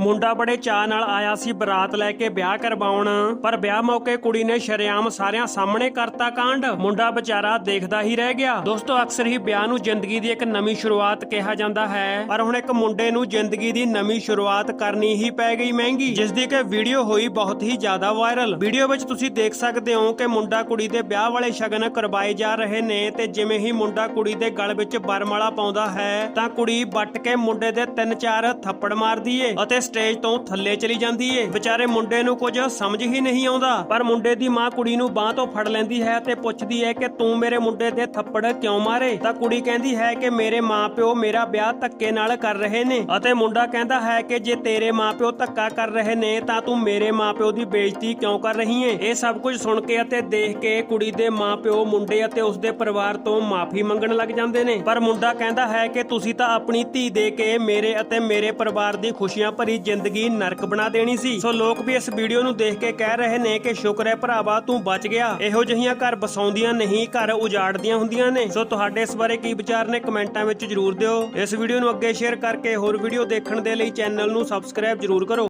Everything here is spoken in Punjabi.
ਮੁੰਡਾ ਬੜੇ ਚਾਅ ਨਾਲ ਆਇਆ ਸੀ ਬਰਾਤ ਲੈ ਕੇ ਵਿਆਹ ਕਰਵਾਉਣ, ਪਰ ਵਿਆਹ ਮੌਕੇ ਕੁੜੀ ਨੇ ਸ਼ਰੇਆਮ ਸਾਰਿਆਂ ਸਾਹਮਣੇ ਕਰਤਾ ਕਾਂਡ। ਮੁੰਡਾ ਵਿਚਾਰਾ ਦੇਖਦਾ ਹੀ ਰਹਿ ਗਿਆ। ਦੋਸਤੋ, ਅਕਸਰ ਹੀ ਵਿਆਹ ਨੂੰ ਜ਼ਿੰਦਗੀ ਦੀ ਇੱਕ ਨਵੀਂ ਸ਼ੁਰੂਆਤ ਕਿਹਾ ਜਾਂਦਾ ਹੈ। ਪਰ ਹੁਣ ਇੱਕ ਮੁੰਡੇ ਨੂੰ ਜ਼ਿੰਦਗੀ ਦੀ ਨਵੀਂ ਸ਼ੁਰੂਆਤ ਕਰਨੀ ਹੀ ਪੈ ਗਈ ਮਹਿੰਗੀ ਜਿਸ ਦੀ ਕਿ ਵੀਡੀਓ ਹੋਈ ਬਹੁਤ ਹੀ ਜ਼ਿਆਦਾ ਵਾਇਰਲ। ਵੀਡੀਓ ਵਿੱਚ ਤੁਸੀਂ ਦੇਖ ਸਕਦੇ ਹੋ ਕਿ ਮੁੰਡਾ ਕੁੜੀ ਦੇ ਵਿਆਹ ਵਾਲੇ ਸ਼ਗਨ ਕਰਵਾਏ ਜਾ ਰਹੇ ਨੇ ਤੇ ਜਿਵੇਂ ਹੀ ਮੁੰਡਾ ਕੁੜੀ ਦੇ ਗਲ ਵਿੱਚ ਬਰਮਾਲਾ ਪਾਉਂਦਾ ਹੈ, ਤਾਂ ਕੁੜੀ ਵੱਟ ਕੇ ਮੁੰਡੇ ਦੇ ਤਿੰਨ ਚਾਰ ਥੱਪੜ ਮਾਰਦੀ ਏ ਅਤੇ ਸਟੇਜ ਤੋਂ ਥੱਲੇ ਚਲੀ ਜਾਂਦੀ ਏ। ਵਿਚਾਰੇ ਮੁੰਡੇ ਨੂੰ ਕੁਝ ਸਮਝ ਹੀ ਨਹੀਂ ਆਉਂਦਾ। ਪਰ ਮੁੰਡੇ ਦੀ ਮਾਂ ਕੁੜੀ ਨੂੰ ਬਾਹ ਤੋਂ ਫੜ ਲੈਂਦੀ ਹੈ ਤੇ ਪੁੱਛਦੀ ਹੈ ਕਿ ਤੂੰ ਮੇਰੇ ਮੁੰਡੇ ਦੇ ਥੱਪੜ ਕਿਉਂ ਮਾਰੇ? ਤਾਂ ਕੁੜੀ ਕਹਿੰਦੀ ਹੈ ਕਿ ਮੇਰੇ ਮਾਪਿਓ ਮੇਰਾ ਵਿਆਹ ਧੱਕੇ ਨਾਲ ਕਰ ਰਹੇ ਨੇ ਅਤੇ ਮੁੰਡਾ ਕਹਿੰਦਾ ਹੈ ਕਿ ਜੇ ਤੇਰੇ ਮਾਪਿਓ ਧੱਕਾ ਕਰ ਰਹੇ ਨੇ ਤਾਂ ਤੂੰ ਮੇਰੇ ਮਾਪਿਓ ਦੀ ਬੇਇੱਜ਼ਤੀ ਕਿਉਂ ਕਰ ਰਹੀ ਏ? ਇਹ ਸਭ ਕੁਝ ਸੁਣ ਕੇ ਅਤੇ ਦੇਖ ਕੇ ਕੁੜੀ ਦੇ ਮਾਪਿਓ ਮੁੰਡੇ ਅਤੇ ਉਸਦੇ ਪਰਿਵਾਰ ਤੋਂ ਮਾਫੀ ਮੰਗਣ ਲੱਗ ਜਾਂਦੇ ਨੇ। ਪਰ ਮੁੰਡਾ ਕਹਿੰਦਾ ਹੈ ਕਿ ਤੁਸੀਂ ਤਾਂ ਆਪਣੀ ਧੀ ਦੇ ਕੇ ਮੇਰੇ ਅਤੇ ਮੇਰੇ ਪਰਿਵਾਰ ਦੀ ਖੁਸ਼ੀਆਂ ਭਰੀ ਜ਼ਿੰਦਗੀ ਨਰਕ ਬਣਾ ਦੇਣੀ ਸੀ। ਸੋ ਲੋਕ ਵੀ ਇਸ ਵੀਡੀਓ ਨੂੰ ਦੇਖ ਕੇ ਕਹਿ ਰਹੇ ਨੇ ਕਿ ਸ਼ੁਕਰ ਹੈ ਭਰਾਵਾ, ਤੂੰ ਬਚ ਗਿਆ। ਇਹੋ ਜਿਹੀਆਂ ਘਰ ਬਸਾਉਂਦੀਆਂ ਨਹੀਂ, ਘਰ ਉਜਾੜਦੀਆਂ ਹੁੰਦੀਆਂ ਨੇ। ਸੋ ਤੁਹਾਡੇ ਇਸ ਬਾਰੇ ਕੀ ਵਿਚਾਰ ਨੇ ਕਮੈਂਟਾਂ ਵਿੱਚ ਜਰੂਰ ਦਿਓ। ਇਸ ਵੀਡੀਓ ਨੂੰ ਅੱਗੇ ਸ਼ੇਅਰ ਕਰਕੇ ਹੋਰ ਵੀਡੀਓ ਦੇਖਣ ਦੇ ਲਈ ਚੈਨਲ ਨੂੰ ਸਬਸਕ੍ਰਾਈਬ ਜਰੂਰ ਕਰੋ।